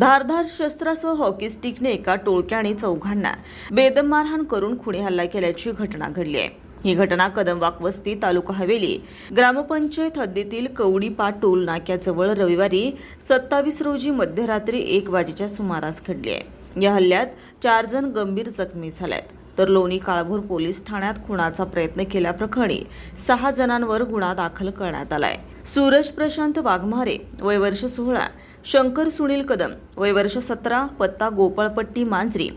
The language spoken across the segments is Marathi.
धारधार शस्त्रासह हॉकी स्टिकने एका टोळक्या आणि चौघांना बेदम मारहाण करून खुणी हल्ला केल्याची घटना घडली आहे. ही घटना कदमवाक वस्ती तालुका हवेली ग्रामपंचायत हद्दीतील कवडीपा टोल नाक्याजवळ रविवारी सत्तावीस रोजी मध्यरात्री एक वाजेच्या सुमारास घडली आहे. या हल्ल्यात चार जण गंभीर जखमी झाल्यात. तर लोणी काळभोर पोलीस ठाण्यात खुणाचा प्रयत्न केल्याप्रकरणी सहा जणांवर गुन्हा दाखल करण्यात आलाय. सूरज प्रशांत वाघमारे वय वर्ष सोहळा शंकर सुनील कदम वय वर्ष सतरा पत्ता गोपाळपट्टी मांजरी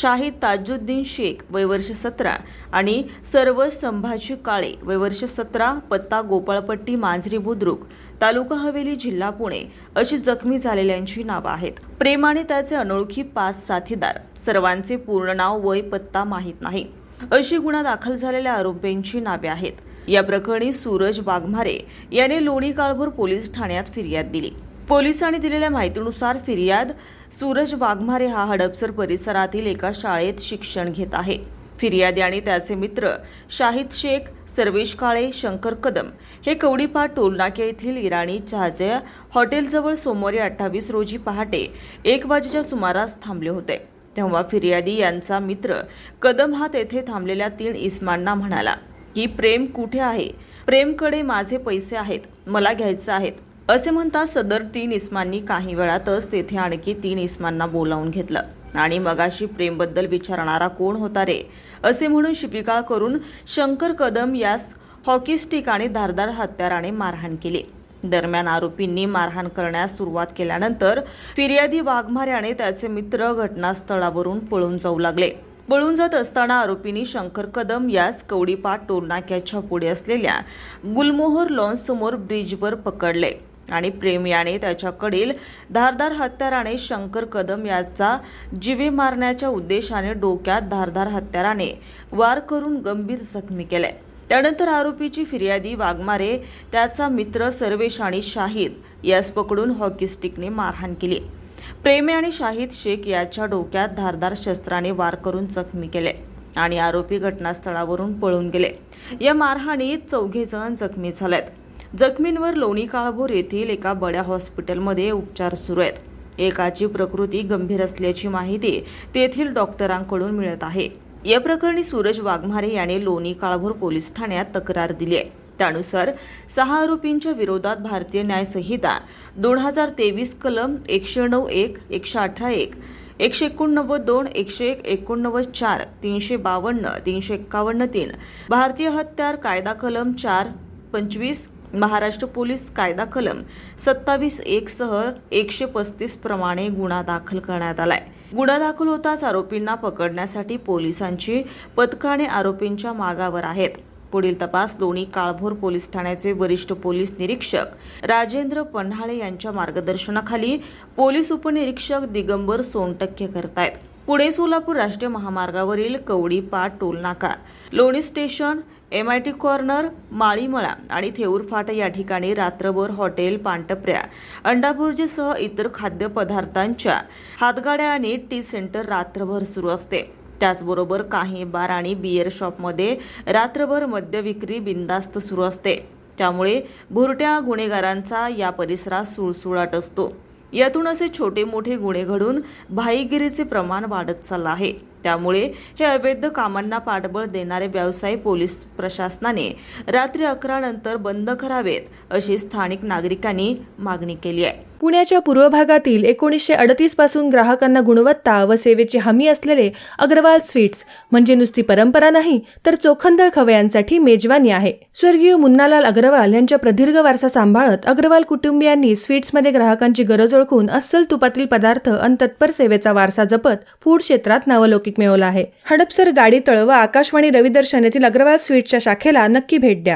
शाहिद ताजुद्दीन शेख वय वर्ष सतरा आणि सर्व संभाजी काळे वय वर्ष सतरा पत्ता गोपाळपट्टी मांजरी बुद्रुक तालुका हवेली जिल्हा पुणे अशी जखमी झालेल्यांची नावं आहेत. प्रेम आणि त्याचे अनोळखी पाच साथीदार सर्वांचे पूर्ण नाव वय पत्ता माहीत नाही. अशी गुन्हा दाखल झालेल्या आरोपींची नावे आहेत. या प्रकरणी सूरज वाघमारे याने लोणी काळभोर पोलीस ठाण्यात फिर्याद दिली. पोलिसांनी दिलेल्या माहितीनुसार फिर्याद सूरज वाघमारे हा हडपसर परिसरातील एका शाळेत शिक्षण घेत आहे. फिर्यादी आणि त्याचे मित्र शाहिद शेख सर्वेश काळे शंकर कदम हे कवडीपाट टोलनाक्या येथील इराणी चहाच्या हॉटेलजवळ सोमवारी अठ्ठावीस रोजी पहाटे एक वाजेच्या सुमारास थांबले होते. तेव्हा फिर्यादी यांचा मित्र कदम हा तेथे थांबलेल्या तीन इस्मांना म्हणाला की प्रेम कुठे आहे? प्रेमकडे माझे पैसे आहेत मला घ्यायचं आहेत. असे म्हणता सदर तीन इस्मांनी काही वेळातच तेथे आणखी तीन इस्मांना बोलावून घेतलं. आणि मगाशी प्रेमबद्दल विचारणारा कोण होता रे? असे म्हणून शिपिका करून शंकर कदम यास हॉकी स्टिक आणि धारदार हत्याराने मारहाण केली. दरम्यान आरोपींनी मारहाण करण्यास सुरुवात केल्यानंतर फिर्यादी वाघमाऱ्याने त्याचे मित्र घटनास्थळावरून पळून जाऊ लागले. पळून जात असताना आरोपींनी शंकर कदम यास कवडीपाट टोलनाक्याच्या पुढे असलेल्या गुलमोहर लॉन्ससमोर ब्रिजवर पकडले. आणि प्रेम याने त्याच्याकडील धारदार हत्याराने शंकर कदम याचा जिवे मारण्याच्या उद्देशाने डोक्यात धारदार हत्याराने वार करून गंभीर जखमी केले. त्यानंतर आरोपीची फिर्यादी वाघमारे त्याचा मित्र सर्वेश आणि शाहिद यास पकडून हॉकी स्टिकने मारहाण केली. प्रेमे आणि शाहिद शेख याच्या डोक्यात धारदार शस्त्राने वार करून जखमी केले आणि आरोपी घटनास्थळावरून पळून गेले. या मारहाणीत चौघे जण जखमी झालेत. जखमींवर लोणी काळभोर येथील एका बड्या हॉस्पिटलमध्ये उपचार सुरू आहेत. एकाची प्रकृती गंभीर असल्याची माहिती तेथील डॉक्टरांकडून मिळत आहे. या प्रकरणी सूरज वाघमारे याने लोणी काळभोर पोलीस ठाण्यात तक्रार दिली आहे. त्यानुसार सहा आरोपींच्या विरोधात भारतीय न्यायसंहिता दोन हजार तेवीस कलम एकशे नऊ एक एकशे अठरा एक एकशे एकोणनव्वद दोन एकशे एक एकोणनव्वद चार तीनशे बावन्न तीनशे एक्कावन्न तीन भारतीय हत्यार कायदा कलम चार पंचवीस महाराष्ट्र पोलीस कायदा कलम सत्तावीस एक सह एकशे पस्तीस प्रमाणे गुन्हा दाखल करण्यात आलाय. गुन्हा दाखल होताच आरोपींना पकडण्यासाठी पोलिसांची पथकाने आरोपींच्या मागावर आहेत. पुढील तपास लोणी काळभोर पोलीस ठाण्याचे वरिष्ठ पोलीस निरीक्षक राजेंद्र पन्हाळे यांच्या मार्गदर्शनाखाली पोलीस उपनिरीक्षक दिगंबर सोनटक्के करतायत. पुणे सोलापूर राष्ट्रीय महामार्गावरील Kavdipat टोलनाका Loni station M I T corner Malimala आणि थेऊर फाट या ठिकाणी रात्रभर हॉटेल पानटपऱ्या अंडाभुर्जीसह इतर खाद्यपदार्थांच्या हातगाड्या आणि टी सेंटर रात्रभर सुरू असते. त्याचबरोबर काही बार आणि बियर शॉपमध्ये रात्रभर मद्य विक्री बिंदास्त सुरू असते. त्यामुळे भुरट्या गुन्हेगारांचा या परिसरात सुळसुळाट असतो. यातून असे छोटे मोठे गुन्हे घडून भाईगिरीचे प्रमाण वाढत चाललं आहे. त्यामुळे हे अवैध कामांना पाठबळ देणारे व्यवसाय पोलीस प्रशासनाने रात्री अकरा नंतर बंद करावेत अशी स्थानिक नागरिकांनी मागणी केली आहे. पुण्याच्या पूर्व भागातील एकोणीसशे अडतीसपासून ग्राहकांना गुणवत्ता व सेवेची हमी असलेले अग्रवाल स्वीट्स म्हणजे नुसती परंपरा नाही तर चोखंदळ खवयांसाठी मेजवानी आहे. स्वर्गीय मुन्नालाल अग्रवाल यांच्या प्रदीर्घ वारसा सांभाळत अग्रवाल कुटुंबियांनी स्वीट्समध्ये ग्राहकांची गरज ओळखून अस्सल तुपातील पदार्थ आणि तत्पर सेवेचा वारसा जपत फूड क्षेत्रात नावलौकिक मिळवला आहे. हडपसर गाडी तळ व आकाशवाणी रविदर्शन येथील अग्रवाल स्वीटच्या शाखेला नक्की भेट द्या.